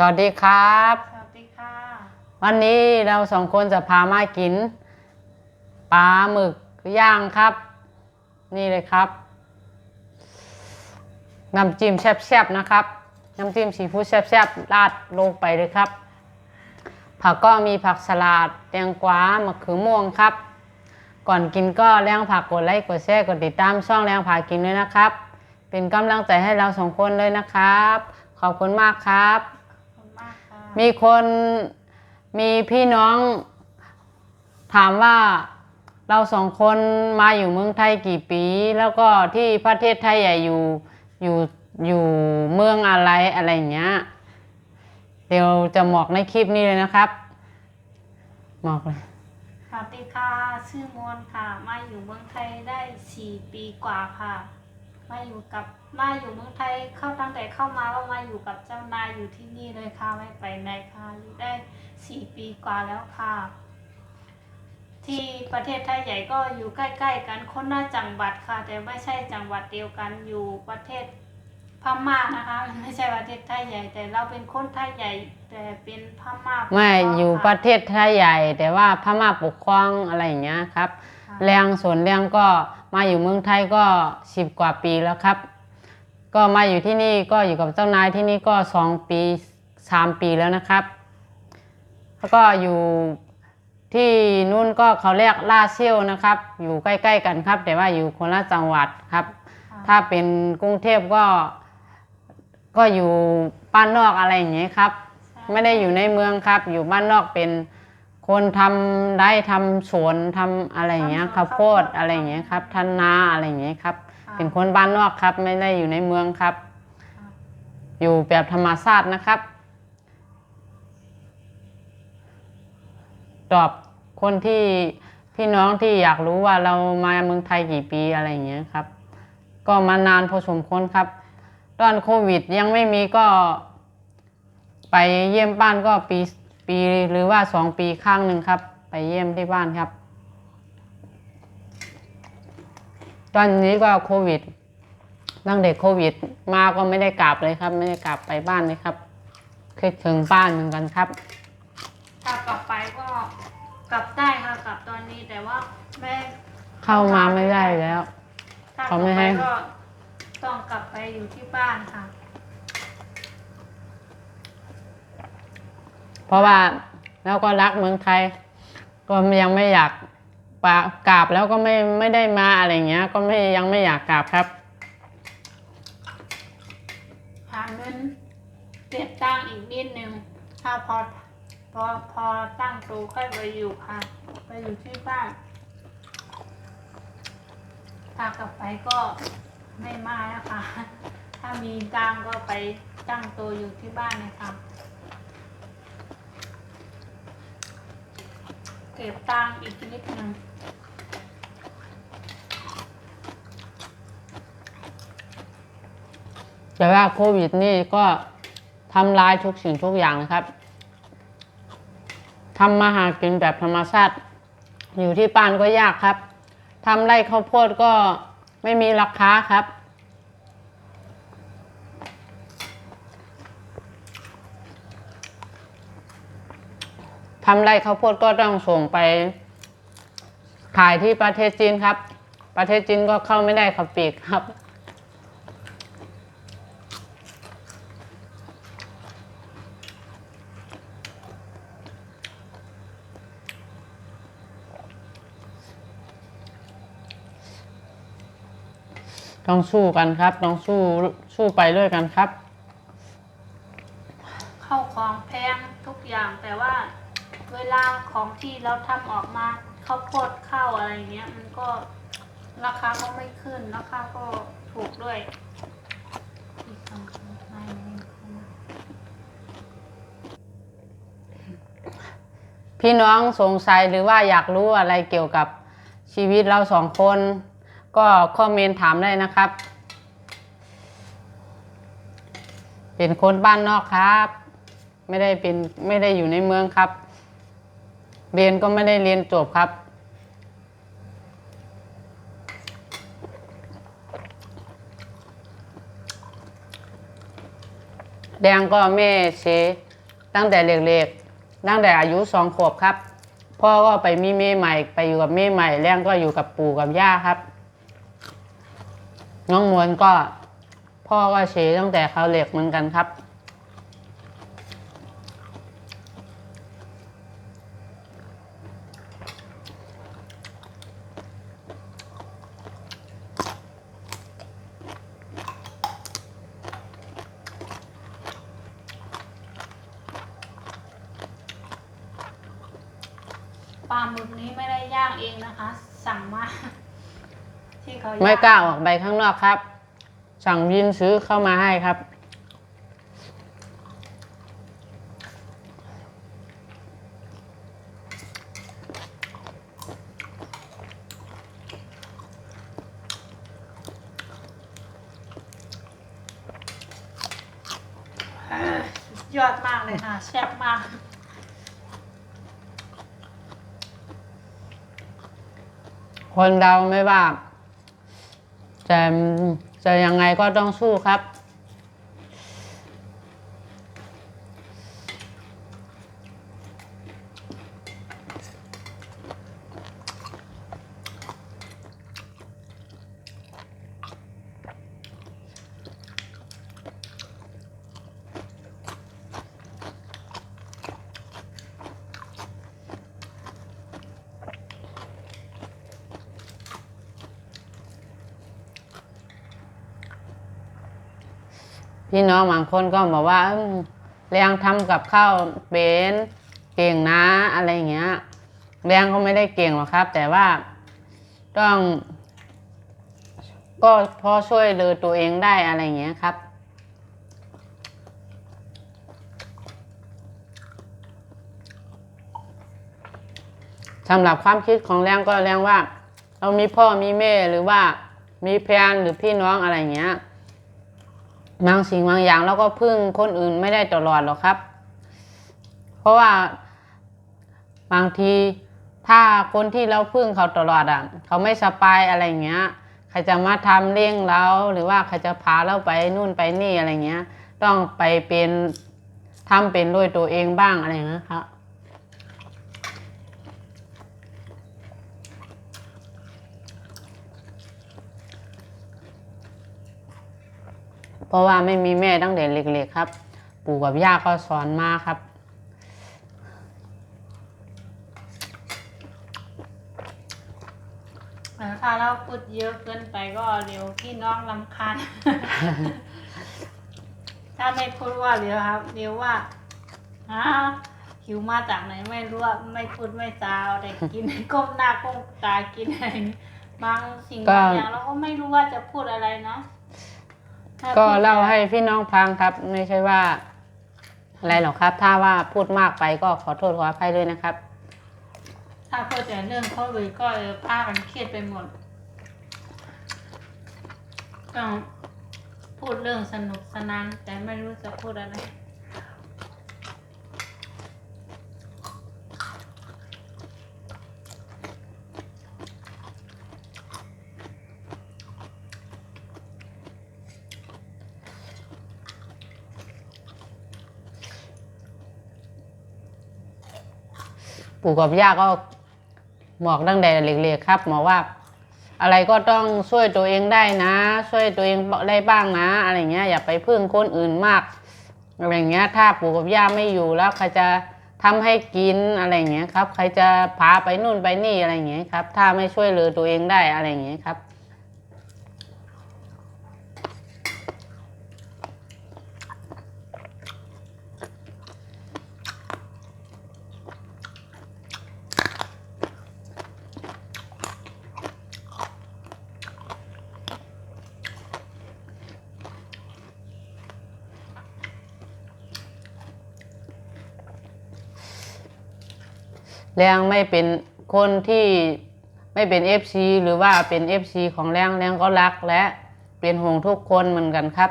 สวัสดีครับ สวัสดีค่ะ วันนี้เราสองคนจะพามากินปลาหมึกย่างครับ นี่เลยครับน้ำจิ้มแซ่บๆนะครับน้ำจิ้มซีฟู้ดแซ่บๆราดลงไปเลยครับ ผักก็มีผักสลัดแตงกวามะเขือม่วงครับ ก่อนกินก็แรงผักกดไลค์กดแชร์กดติดตามช่องแรงผักกินด้วยนะครับ เป็นกำลังใจให้เราสองคนเลยนะครับ ขอบคุณมากครับขอบคุณ มีคนมีพี่น้อง ถามว่าเราสองคนมาอยู่เมืองไทยกี่ปี แล้วก็ที่ประเทศไทยใหญ่อยู่อยู่อยู่เมืองอะไรอะไรอย่างเงี้ยเดี๋ยวจะหมอกในคลิปนี้เลยนะครับหมอกเลยสวัสดีค่ะชื่อมวลค่ะ มาอยู่เมืองไทยได้สี่ปีกว่าค่ะ มาอยู่กับมาอยู่เมืองไทยเข้าตั้งแต่เข้ามาก็มาอยู่กับเจ้านายอยู่ที่นี่เลยค่ะไม่ไปไหนค่ะอยู่ได้สี่ปีกว่าแล้วค่ะ ที่ประเทศไทยใหญ่ก็อยู่ใกล้ ๆ กันคนละจังหวัดค่ะ แต่ไม่ใช่จังหวัดเดียวกันอยู่ประเทศพม่านะคะ ไม่ใช่ประเทศไทยใหญ่แต่เราเป็นคนไทยใหญ่ แต่เป็นพม่าไม่อยู่ประเทศไทยใหญ่ แต่ว่าพม่าปกครองอะไรอย่างเงี้ยครับ แรงส่วนแรงก็มาอยู่เมืองไทยก็สิบกว่าปีแล้วครับ ก็มาอยู่ที่นี่ก็อยู่กับเจ้านายที่นี่ก็สองปีสามปีแล้วนะครับ แล้วก็อยู่ที่นู่นก็เขาเรียกลาเซียวนะครับ อยู่ใกล้ๆกันครับ แต่ว่าอยู่คนละจังหวัดครับ ถ้าเป็นกรุงเทพก็ ก็อยู่บ้านนอกอะไรอย่างเงี้ยครับ ไม่ได้อยู่ในเมืองครับ อยู่บ้านนอกเป็น คนทำได้ทำสวนทำอะไรอย่างเงี้ยข้าวโพดอะไรอย่างเงี้ยครับทันนาอะไรอย่างเงี้ยครับค่ะเป็นคนบ้านนอกครับ ไม่ได้อยู่ในเมืองครับ อยู่แบบธรรมชาตินะครับ ตอบคนที่พี่น้องที่อยากรู้ว่าเรามาเมืองไทยกี่ปีอะไรอย่างเงี้ยครับ ก็มานานพอสมควรครับ ตอนโควิดยังไม่มีก็ ไปเยี่ยมบ้านก็ปี ปีหรือว่าสองปีข้างหนึ่งครับ ไปเยี่ยมที่บ้านครับ ตอนนี้ก็โควิดตั้งแต่โควิด มาก็ไม่ได้กลับเลยครับ ไม่ได้กลับไปบ้านเลยครับคิดถึงบ้านเหมือนกันครับ ถ้ากลับไปก็กลับได้ค่ะกลับตอนนี้แต่ว่าแม่เข้ามาไม่ได้แล้ว ถ้ากเขาลับไม่ไปให้ก็ต้องกลับไปอยู่ที่บ้านค่ะ เพราะว่าเราก็รักเมืองไทย ก็ยังไม่อยากปะกราบแล้วก็ไม่ไม่ได้มาอะไรเงี้ย ก็ไม่ยังไม่อยากกราบครับหาเงินเก็บตังอีกนิดนึงถ้าพอพอพอตั้งตัวค่อยไปอยู่ค่ะ ไปอยู่ที่บ้านถ้ากลับไปก็ไม่มาแล้วค่ะถ้ามีตังก็ไปตั้งตัวอยู่ที่บ้านนะคะ เก็บตังอีกนิดนึงแต่ว่าโควิดนี่ก็ทำลายทุกสิ่งทุกอย่างนะครับทำมาหากินแบบธรรมชาติอยู่ที่บ้านก็ยากครับทำไร่ข้าวโพดก็ไม่มีราคาครับ ทำไร่ข้าวโพดก็ต้องส่งไป ขายที่ประเทศจีนครับ ประเทศจีนก็เข้าไม่ได้ขับปีกครับ ต้องสู้กันครับ ต้องสู้สู้ไปด้วยกันครับ เข้าของแพงทุกอย่างแต่ว่า เวลาของที่เราทำออกมาข้าวโพดข้าวอะไรเงี้ย มันก็ราคาก็ไม่ขึ้นราคาก็ถูกด้วยพี่น้องสงสัยหรือว่าอยากรู้อะไรเกี่ยวกับชีวิตเราสองคน ก็คอมเมนต์ถามได้นะครับ เป็นคนบ้านนอกครับ ไม่ได้เป็นไม่ได้อยู่ในเมืองครับ เรียนก็ไม่ได้เรียนจบครับ แดงก็แม่เสียตั้งแต่เล็กๆตั้งแต่อายุสองขวบครับ พ่อก็ไปมีเม่ใหม่ ไปอยู่กับเม่ใหม่แรงก็อยู่กับปู่กับย่าครับ น้องมวลก็ พ่อก็เชตั้งแต่เขาเล็กเหมือนกันครับ ปลาหมึกนี้ไม่ได้ย่างเองนะคะ สั่งมาที่เขาย่งไม่กล้าออกไปข้างนอกครับ สั่งยินซื้อเข้ามาให้ครับ สุดยอดมากเลยค่ะแซ่บมาก คนเราไม่ว่าจะจะยังไงก็ต้องสู้ครับ พี่น้องบางคนก็บอกว่าแรงทำกับข้าวเป็นเก่งนะอะไรเงี้ย แรงก็ไม่ได้เก่งหรอกครับ แต่ว่าต้อง ก็พอช่วยเหลือตัวเองได้อะไรเงี้ยครับสำหรับความคิดของแรงก็แรงว่า เรามีพ่อมีแม่หรือว่ามีแฟนหรือพี่น้องอะไรเงี้ย บางสิ่งบางอย่างเราก็พึ่งคนอื่นไม่ได้ตลอดหรอกครับ เพราะว่าบางทีถ้าคนที่เราพึ่งเขาตลอดอะ เขาไม่สบายอะไรเงี้ยใครจะมาทำเลี้ยงเราหรือว่าใครจะพาเราไปนู่นไปนี่อะไรเงี้ย ต้องไปเป็นทำเป็นด้วยตัวเองบ้างอะไรเงี้ยครับ เพราะว่าไม่มีแม่ตั้งแต่เล็กๆครับ ปู่กับย่าก็สอนมาครับเออถ้าเราพูดเยอะเกินไปก็เดี๋ยวพี่น้องลำคาญ ถ้าไม่พูดว่าเดี๋ยวครับ เดี๋ยวว่าฮะหิวมาจากไหนไม่รู้ว่าไม่พูดไม่จาเอาแต่กิน ก้มหน้าก้มตากินอะไรนี่บางสิ่งก็บางอย่างเราก็ไม่รู้ว่าจะพูดอะไรเนาะถ้ ก็พูดเล่าให้พี่น้องฟังครับ ไม่ใช่ว่า อะไรหรอกครับ ถ้าว่าพูดมากไปก็ขอโทษขออภัยด้วยนะครับ ถ้าพูดแต่เรื่องโควิดก็เออป้ากันเครียดไปหมดต้องพูดเรื่องสนุกสนานแต่ไม่รู้จะพูดอะไร ปู่กับย่าก็บอกตั้งแต่เล็กๆครับหมอว่า อะไรก็ต้องช่วยตัวเองได้นะ ช่วยตัวเองได้บ้างนะ อะไรเงี้ยอย่าไปพึ่งคนอื่นมากอะไรเงี้ย ถ้าปู่กับย่าไม่อยู่แล้วใครจะทำให้กินอะไรเงี้ยครับ ใครจะพาไปนู่นไปนี่อะไรเงี้ยครับ ถ้าไม่ช่วยเหลือตัวเองได้อะไรเงี้ยครับ แรงไม่เป็นคนที่ไม่เป็น FC หรือว่าเป็น FC ของแรงแรงก็รักและเป็นห่วงทุกคนเหมือนกันครับ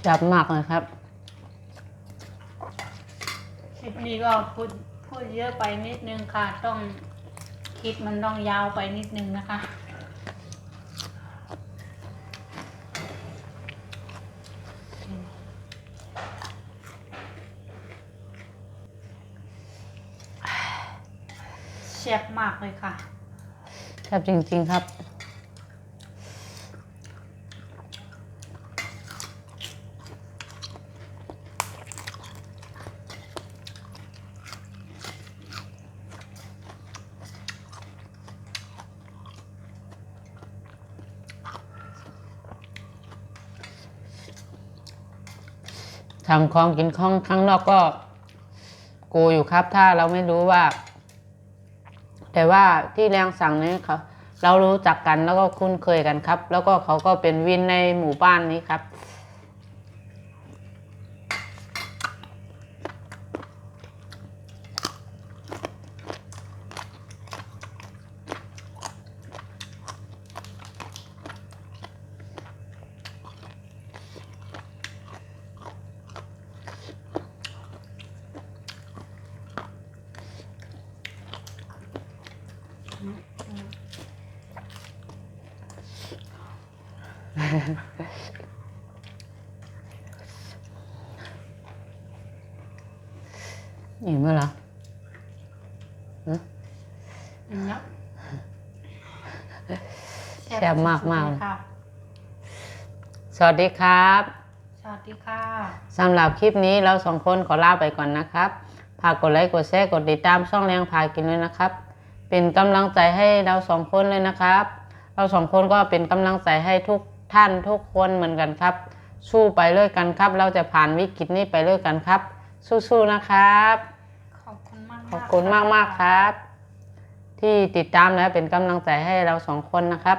แซ่บมากเลยครับ คลิปนี้ก็พูดพูดเยอะไปนิดนึงค่ะ ต้องคลิปมันต้องยาวไปนิดนึงนะคะแซ่บมากเลยค่ะแซ่บจริงๆครับ ทำของกินของข้างนอกก็โกอยู่ครับ ถ้าเราไม่รู้ว่า แต่ว่าที่แรงสั่งนี้เขาเรารู้จักกันแล้วก็คุ้นเคยกันครับ แล้วก็เขาก็เป็นวินในหมู่บ้านนี้ครับ อิ่มไหมล่ะนะแซ่บมากมากสุดๆเลยค่ะสวัสดีครับ สวัสดีค่ะสำหรับคลิปนี้เราสองคนขอลาไปก่อนนะครับฝากกดไลค์กดแชร์กดติดตามช่องแรงพากินด้วยนะครับ เป็นกำลังใจให้เราสองคนเลยนะครับ เราสองคนก็เป็นกำลังใจให้ทุกท่านทุกคนเหมือนกันครับ สู้ไปด้วยกันครับ เราจะผ่านวิกฤตนี้ไปด้วยกันครับ สู้ๆนะครับ ขอบคุณมากๆขอบคุณมากๆครับ ที่ติดตามและเป็นกำลังใจให้เราสองคนนะครับ